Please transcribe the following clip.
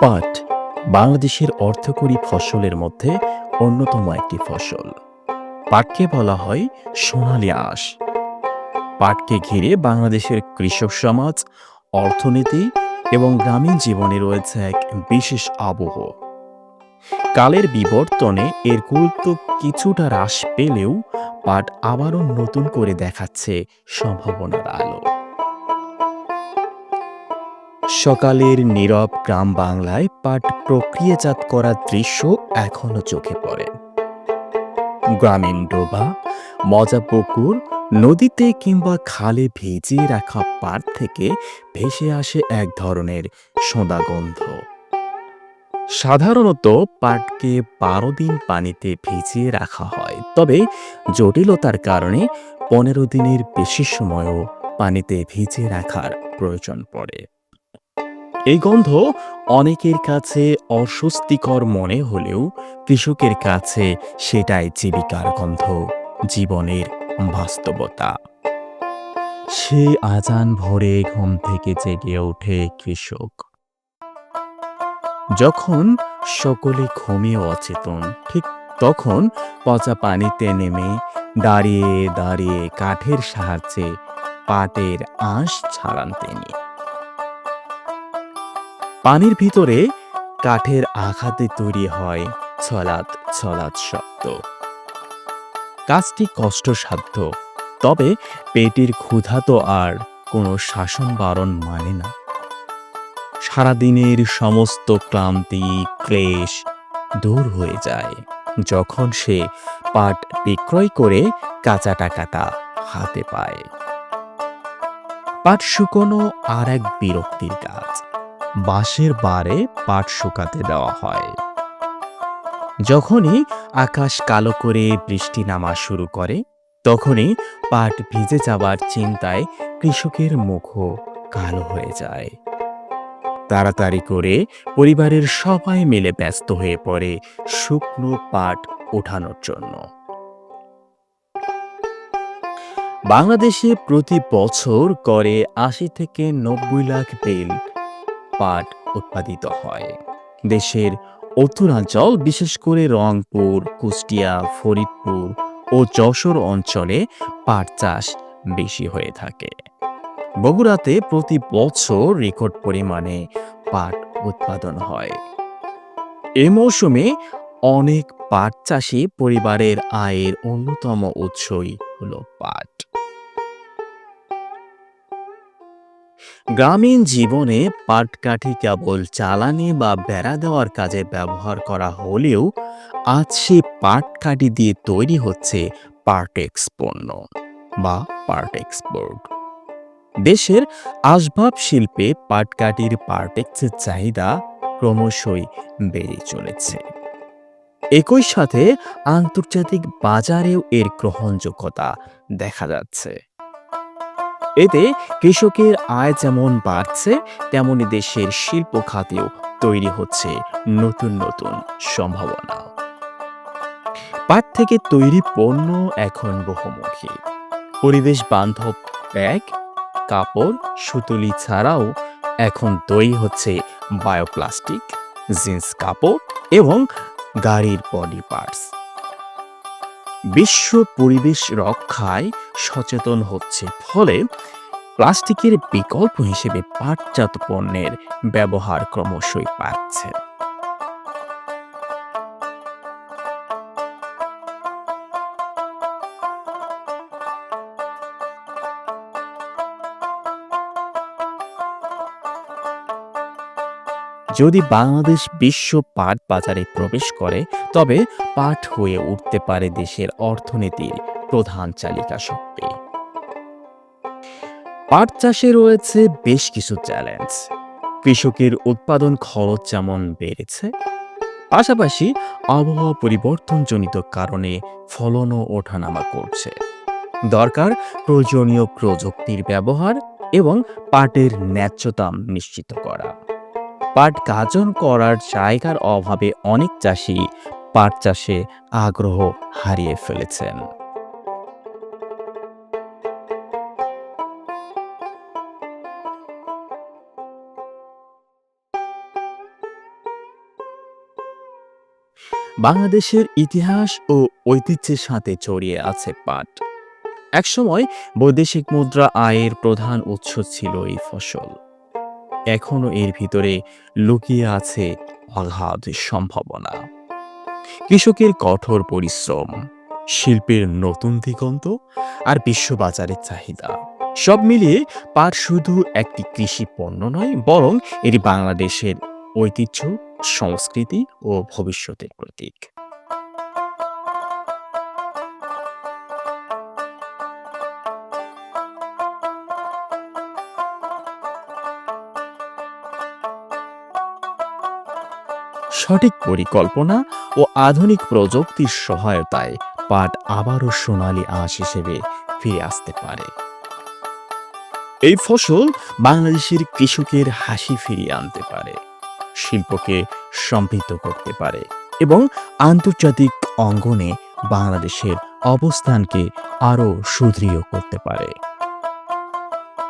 পাট বাংলাদেশের অর্থকরী ফসলের মধ্যে অন্যতম একটি ফসল। পাটকে বলা হয় সোনালী আঁশ। পাটকে ঘিরে বাংলাদেশের কৃষক সমাজ, অর্থনীতি এবং গ্রামীণ জীবনে রয়েছে এক বিশেষ আবহ। কালের বিবর্তনে এর গুরুত্ব কিছুটা হ্রাস পেলেও পাট আবারও নতুন করে দেখাচ্ছে সম্ভাবনার আলো। সকালের নীরব গ্রাম বাংলায় পাট প্রক্রিয়াজাত করার দৃশ্য এখনও চোখে পড়ে। গ্রামীণ ডোবা, মজা পুকুর, নদীতে কিংবা খালে ভিজিয়ে রাখা পাট থেকে ভেসে আসে এক ধরনের সোঁদা গন্ধ। সাধারণত পাটকে বারো দিন পানিতে ভিজিয়ে রাখা হয়, তবে জটিলতার কারণে পনেরো দিনের বেশি সময়ও পানিতে ভিজিয়ে রাখার প্রয়োজন পড়ে। এই গন্ধ অনেকের কাছে অস্বস্তিকর মনে হলেও কৃষকের কাছে সেটাই জীবিকার গন্ধ, জীবনের বাস্তবতা। সে আজান ভোরে ঘুম থেকে জেগে ওঠে কৃষক। যখন সকলে ঘুমিয়ে অচেতন, ঠিক তখন পচা পানিতে নেমে দাঁড়িয়ে দাঁড়িয়ে কাঠের সাহায্যে পাটের আঁশ ছাড়ান তিনি। পানির ভিতরে কাঠের আঘাতে তৈরি হয় ছলাৎ ছলাৎ শব্দ। কাজটি কষ্টসাধ্য, তবে পেটের ক্ষুধা তো আর কোনো শাসন বারণ মানে না। সারাদিনের সমস্ত ক্লান্তি, ক্লেশ দূর হয়ে যায় যখন সে পাট বিক্রয় করে কাঁচা টাকাটা হাতে পায়। পাট শুকোনো আর এক বিরক্তির কাজ বাঁশের বারে পাট শুকাতে দেওয়া হয়। যখনই আকাশ কালো করে বৃষ্টি নামা শুরু করে, তখনই পাট ভিজে যাবার চিন্তায় কৃষকের মুখও কালো হয়ে যায়। তাড়াতাড়ি করে পরিবারের সবাই মিলে ব্যস্ত হয়ে পড়ে শুকনো পাট ওঠানোর জন্য। বাংলাদেশে প্রতি বছর করে আশি থেকে নব্বই লাখ বেল পাট উৎপাদিত হয়। দেশের উত্তরাঞ্চল বিশেষ করে রংপুর, কুষ্টিয়া, ফরিদপুর ও যশোর অঞ্চলে পাট চাষ বেশি হয়ে থাকে। বগুড়াতে প্রতি বছর রেকর্ড পরিমাণে পাট উৎপাদন হয়। এ মৌসুমে অনেক পাট চাষি পরিবারের আয়ের অন্যতম উৎসই হলো পাট। গ্রামীণ জীবনে পাটকাঠি কেবল চালানি বা বেড়া দেওয়ার কাজে ব্যবহার করা হলেও আজ সে পাটকাঠি দিয়ে তৈরি হচ্ছে পার্টেক্স পণ্য বা পার্ট এক্সপোর্ট দেশের আসবাব শিল্পে পাটকাঠির পার্টেক্সের চাহিদা ক্রমশই বেড়ে চলেছে। একই সাথে আন্তর্জাতিক বাজারেও এর গ্রহণযোগ্যতা দেখা যাচ্ছে। এতে কৃষকের আয় যেমন বাড়ছে, তেমনি দেশের শিল্প খাতেও তৈরি হচ্ছে নতুন নতুন সম্ভাবনা। পাট থেকে তৈরি পণ্য এখন বহুমুখী। পরিবেশ বান্ধব ব্যাগ, কাপড়, সুতুলি ছাড়াও এখন তৈরি হচ্ছে বায়োপ্লাস্টিক, জিন্স কাপড় এবং গাড়ির বডি পার্টস। বিশ্ব পরিবেশ রক্ষায় সচেতন হচ্ছে। ফলে প্লাস্টিকের বিকল্প হিসেবে পাটজাত পণ্যের ব্যবহার ক্রমশই বাড়ছে। যদি বাংলাদেশ বিশ্ব পাট বাজারে প্রবেশ করে, তবে পাট হয়ে উঠতে পারে দেশের অর্থনীতির প্রধান চালিকা শক্তি। পাট চাষে রয়েছে বেশ কিছু চ্যালেঞ্জ। কৃষকের উৎপাদন খরচ যেমন বেড়েছে, পাশাপাশি আবহাওয়া পরিবর্তনজনিত কারণে ফলনও ওঠানামা করছে। দরকার প্রয়োজনীয় প্রযুক্তির ব্যবহার এবং পাটের ন্যায্য দাম নিশ্চিত করা। পাট গাজন করার জায়গার অভাবে অনেক চাষি পাট চাষে আগ্রহ হারিয়ে ফেলেছেন। বাংলাদেশের ইতিহাস ও ঐতিহ্যের সাথে জড়িয়ে আছে পাট। একসময় বৈদেশিক মুদ্রা আয়ের প্রধান উৎস ছিল এই ফসল। এখনও এর ভিতরে লুকিয়ে আছে অগাধ সম্ভাবনা। কৃষকের কঠোর পরিশ্রম, শিল্পের নতুন দিগন্ত আর বিশ্ববাজারের চাহিদা, সব মিলিয়ে পাট শুধু একটি কৃষি পণ্য নয়, বরং এটি বাংলাদেশের ঐতিহ্য, সংস্কৃতি ও ভবিষ্যতের প্রতীক। সঠিক পরিকল্পনা ও আধুনিক প্রযুক্তির সহায়তায় পাট আবারও সোনালী আঁশ হিসেবে ফিরে আসতে পারে। এই ফসল বাংলাদেশের কৃষকের হাসি ফিরিয়ে আনতে পারে, শিল্পকে সমৃদ্ধ করতে পারে এবং আন্তর্জাতিক অঙ্গনে বাংলাদেশের অবস্থানকে আরও সুদৃঢ় করতে পারে।